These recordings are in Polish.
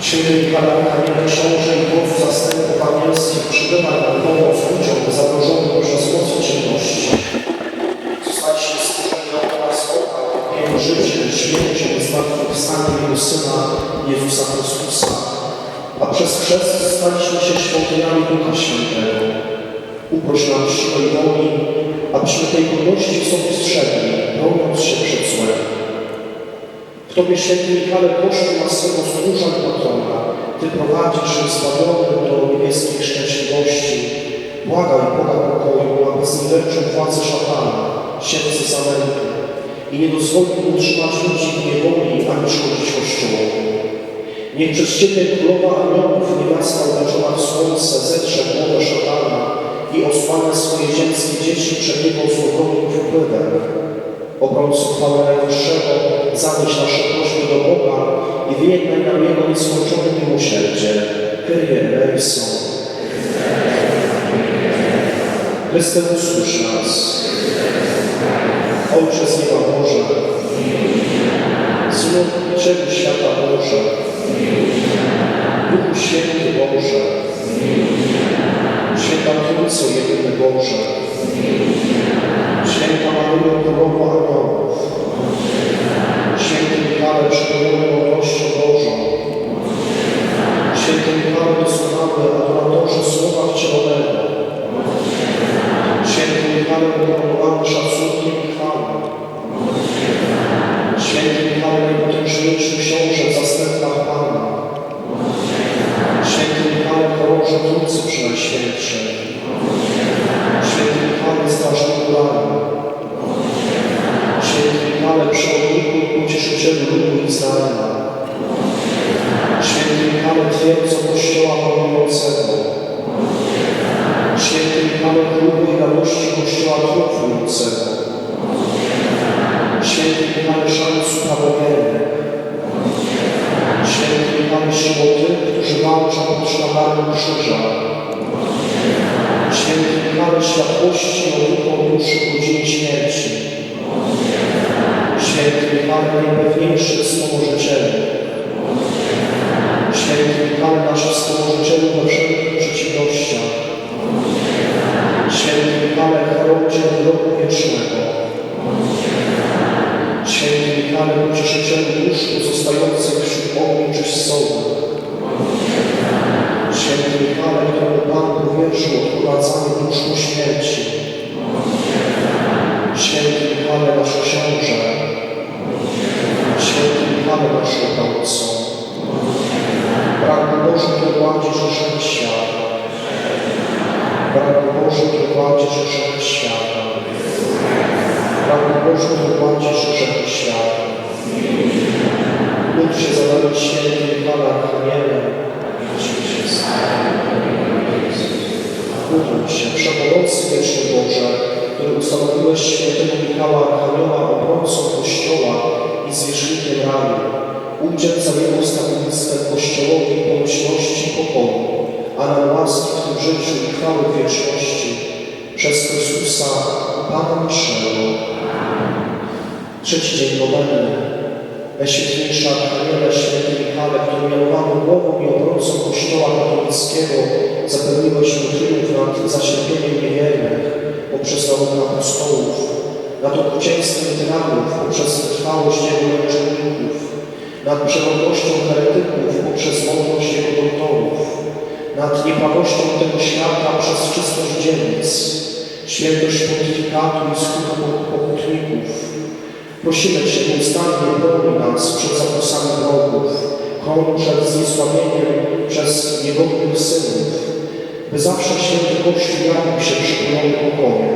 Święty Michał Kamienny Książę i wódz zastępów anielskich przybywa na pomoc ludziom zagrożonym przez moc ciemności. Zostaliśmy stworzeni od nas oka, pięknym życiem, śmiercią zmartwychwstaniem Jego Syna Jezusa Chrystusa. A przez chrzest staliśmy się świątyniami Ducha Świętego. Uproś nam siłę i woli, abyśmy tej godności sobie strzegli, broniąc się przed złem. Tobie, święty Michale, ma swego stróża i patrona. Ty prowadzisz zbawionych do niebieskiej szczęśliwości. Błagaj Boga pokoju, aby zniweczył władzę szatana, siedzący zamętu i nie dozwolił utrzymać ludzi w niewoli, ani szkodzić Kościołowi. Niech przez Ciebie Królowa Aniołów, niewiasta uderzona w słońce, zetrze głowę szatana i osłania swoje ziemskie dzieci przed jego złownym wpływem. Obrońcu chwały Najwyższego, zanieś nasze prośby do Boga i wyjednaj nam Jego nieskończone miłosierdzie. Kyrie eleison. Chryste, usłysz nas. Ojcze z nieba Boże, Złowniczego świata Boże, Duchu Święty Boże, Święta Trójco Jedyny Boże, Michale ukoronowany szacunkiem i chwałą, Święty Michale Najpotężniejszy Książę w zastępach Pana, Święty Michale Chorąże Trójcy Przenajświętszej, Święty Michale Strażniku Rany, Święty Michale Przewodniku i Pocieszycielu Ludu Izraela, szlabarem krzyża, Święty Michale Światłości obuką duszy w godzinie śmierci, Święty Michale Najpewniejszy Wspomożycielu, Święty Michale nasz Wspomożycielu we wszelkich przeciwnościach, Święty Michale Herodzie wyroku wiecznego, Święty Michale Pocieszycielu dusz pozostających wśród ogniczych sowy, Święty Michale, któremu Pan powierzył odprowadzanie dusz po śmierci, Święty Michale nasz Książę, Święty Michale nasz Pragnę Boże, który gładzisz grzech świata, Boże, który gładzisz grzech świata, Boże, który gładzisz grzech świata. Módl się za nami święty Michale Archaniele, Módl się, Wszechmogący Wieczny Boże, który ustanowiłeś świętego Michała Archanioła obrońcą Kościoła i zwierzchnikiem raju. Udziel jego stawnictwem Kościołowi pomyślności i pokoju, a nam łaski w tym życiu i chwały wieczności przez Chrystusa, Pana naszego. Trzeci dzień noweny. Najświętniejszy Archaniele, święty Michale, który mianowany głową i obrońcą Kościoła katolickiego, zapewniłeś mu triumf nad zaślepieniem niewiernych poprzez naukę apostołów, nad okrucieństwem tyranów poprzez trwałość jego męczenników, nad przewodnością heretyków poprzez mądrość jego doktorów, nad nieprawością tego świata przez czystość dzielnic, świętość pontyfikatu i skutku pokutników, Prosimy Cię nieustannie broni nas przed zakusami wrogów, chroń przed zniesławieniem przez niegodnych synów, by zawsze święty Kościół jawił się przypomniony pokoju.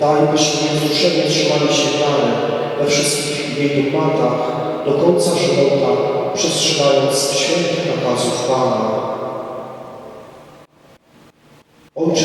Daj, byśmy niewzruszeni trzymali się wiary we wszystkich jej dogmatach do końca żywota, przestrzegając świętych nakazów Pana. Ojcze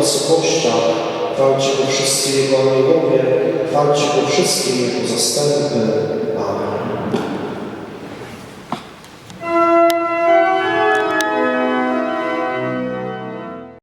Go na wysokościach, chwalcie Go wszyscy Jego aniołowie, chwalcie Go wszystkie Jego zastępy.